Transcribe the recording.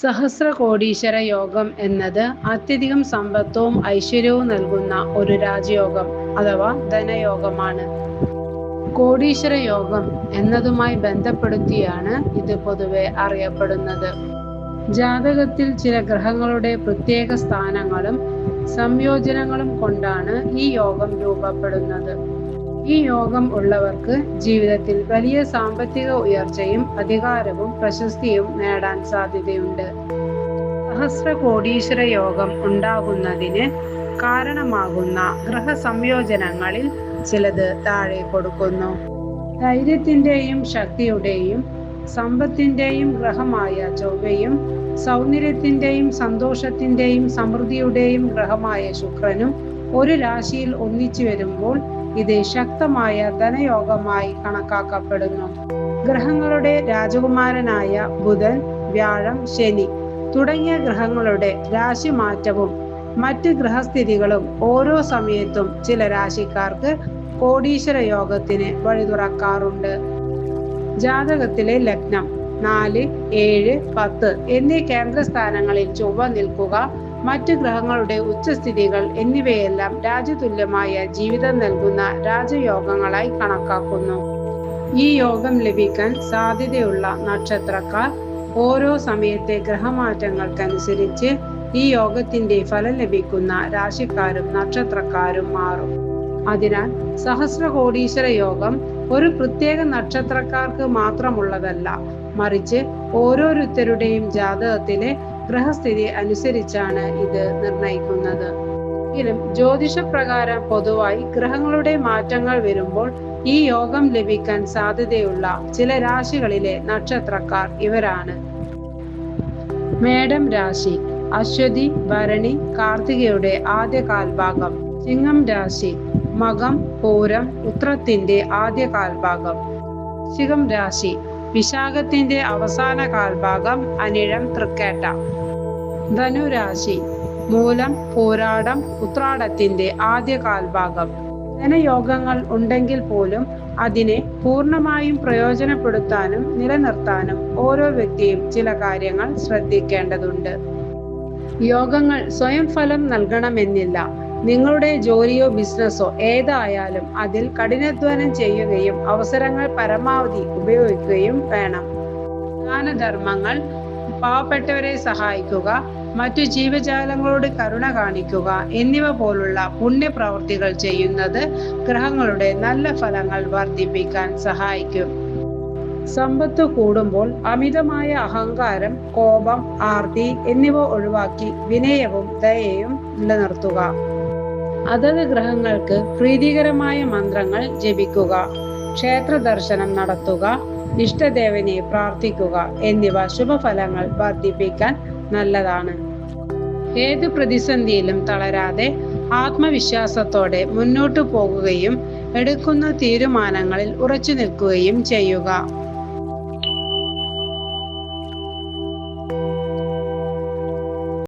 സഹസ്ര കോടീശ്വര യോഗം എന്നത് അത്യധികം സമ്പത്തും ഐശ്വര്യവും നൽകുന്ന ഒരു രാജയോഗം അഥവാ ധനയോഗമാണ്. കോടീശ്വര യോഗം എന്നതുമായി ബന്ധപ്പെടുത്തിയാണ് ഇത് പൊതുവെ അറിയപ്പെടുന്നത്. ജാതകത്തിൽ ചില ഗ്രഹങ്ങളുടെ പ്രത്യേക സ്ഥാനങ്ങളും സംയോജനങ്ങളും കൊണ്ടാണ് ഈ യോഗം രൂപപ്പെടുന്നത്. ഈ യോഗം ഉള്ളവർക്ക് ജീവിതത്തിൽ വലിയ സാമ്പത്തിക ഉയർച്ചയും അധികാരവും പ്രശസ്തിയും നേടാൻ സാധ്യതയുണ്ട്. സഹസ്ര കോടീശ്വര യോഗം ഉണ്ടാകുന്നതിന് കാരണമാകുന്ന ഗ്രഹ സംയോജനങ്ങളിൽ ചിലത് താഴെ കൊടുക്കുന്നു. ധൈര്യത്തിന്റെയും ശക്തിയുടെയും സമ്പത്തിന്റെയും ഗ്രഹമായ ചൊവ്വയും സൗന്ദര്യത്തിന്റെയും സന്തോഷത്തിന്റെയും സമൃദ്ധിയുടെയും ഗ്രഹമായ ശുക്രനും ഒരു രാശിയിൽ ഒന്നിച്ചു വരുമ്പോൾ ഇത് ശക്തമായ ധനയോഗമായി കണക്കാക്കപ്പെടുന്നു. ഗ്രഹങ്ങളുടെ രാജകുമാരനായ ബുധൻ വ്യാഴം ശനി തുടങ്ങിയ ഗ്രഹങ്ങളുടെ രാശിമാറ്റവും മറ്റ് ഗ്രഹസ്ഥിതികളും ഓരോ സമയത്തും ചില രാശിക്കാർക്ക് കോടീശ്വര യോഗത്തിന് വഴി തുറക്കാറുണ്ട് ജാതകത്തിലെ ലഗ്നം നാല് ഏഴ് പത്ത് എന്നീ കേന്ദ്രസ്ഥാനങ്ങളിൽ ചൊവ്വ നിൽക്കുക മറ്റ് ഗ്രഹങ്ങളുടെ ഉച്ചസ്ഥിതികൾ എന്നിവയെല്ലാം രാജതുല്യമായ ജീവിതം നൽകുന്ന രാജയോഗങ്ങളായി കണക്കാക്കുന്നു. ഈ യോഗം ലഭിക്കാൻ സാധ്യതയുള്ള നക്ഷത്രക്കാർ ഓരോ സമയത്തെ ഗ്രഹമാറ്റങ്ങൾക്കനുസരിച്ച് ഈ യോഗത്തിന്റെ ഫലം ലഭിക്കുന്ന രാശിക്കാരും നക്ഷത്രക്കാരും മാറും. അതിനാൽ സഹസ്ര കോടീശ്വര യോഗം ഒരു പ്രത്യേക നക്ഷത്രക്കാർക്ക് മാത്രമുള്ളതല്ല മറിച്ച് ഓരോരുത്തരുടെയും ജാതകത്തിലെ ഗ്രഹസ്ഥിതി അനുസരിച്ചാണ് ഇത് നിർണയിക്കുന്നത് എങ്കിലും ജ്യോതിഷപ്രകാരം പൊതുവായി ഗ്രഹങ്ങളുടെ മാറ്റങ്ങൾ വരുമ്പോൾ ഈ യോഗം ലഭിക്കാൻ സാധ്യതയുള്ള ചില രാശികളിലെ നക്ഷത്രക്കാർ ഇവരാണ്. മേടം രാശി അശ്വതി ഭരണി കാർത്തികയുടെ ആദ്യ കാൽഭാഗം ചിങ്ങം രാശി മകം പൂരം ഉത്രത്തിന്റെ ആദ്യ കാൽഭാഗം ശിഖം രാശി വിശാഖത്തിന്റെ അവസാന കാൽഭാഗം അനിഴം തൃക്കേട്ട. ധനുരാശി മൂലം പോരാടം ഉത്രാടത്തിന്റെ ആദ്യ കാൽഭാഗം. ധനയോഗങ്ങൾ ഉണ്ടെങ്കിൽ പോലും അതിനെ പൂർണമായും പ്രയോജനപ്പെടുത്താനും നിലനിർത്താനും ഓരോ വ്യക്തിയും ചില കാര്യങ്ങൾ ശ്രദ്ധിക്കേണ്ടതുണ്ട്. യോഗങ്ങൾ സ്വയം ഫലം നൽകണമെന്നില്ല. നിങ്ങളുടെ ജോലിയോ ബിസിനസ്സോ ഏതായാലും അതിൽ കഠിനാധ്വാനം ചെയ്യുകയും അവസരങ്ങൾ പരമാവധി ഉപയോഗിക്കുകയും വേണം. ദാനധർമ്മങ്ങൾ പാവപ്പെട്ടവരെ സഹായിക്കുക മറ്റു ജീവജാലങ്ങളോട് കരുണ കാണിക്കുക എന്നിവ പോലുള്ള പുണ്യപ്രവർത്തികൾ ചെയ്യുന്നത് ഗ്രഹങ്ങളുടെ നല്ല ഫലങ്ങൾ വർദ്ധിപ്പിക്കാൻ സഹായിക്കും. സമ്പത്ത് കൂടുമ്പോൾ അമിതമായ അഹങ്കാരം കോപം ആർത്തി എന്നിവ ഒഴിവാക്കി വിനയവും ദയയും നിലനിർത്തുക. അതത് ഗ്രഹങ്ങൾക്ക് പ്രീതികരമായ മന്ത്രങ്ങൾ ജപിക്കുക ക്ഷേത്ര ദർശനം നടത്തുക ഇഷ്ടദേവനെ പ്രാർത്ഥിക്കുക എന്നിവ ശുഭഫലങ്ങൾ വർദ്ധിപ്പിക്കാൻ നല്ലതാണ്. ഏത് പ്രതിസന്ധിയിലും തളരാതെ ആത്മവിശ്വാസത്തോടെ മുന്നോട്ടു പോകുകയും എടുക്കുന്ന തീരുമാനങ്ങളിൽ ഉറച്ചു നിൽക്കുകയും ചെയ്യുക.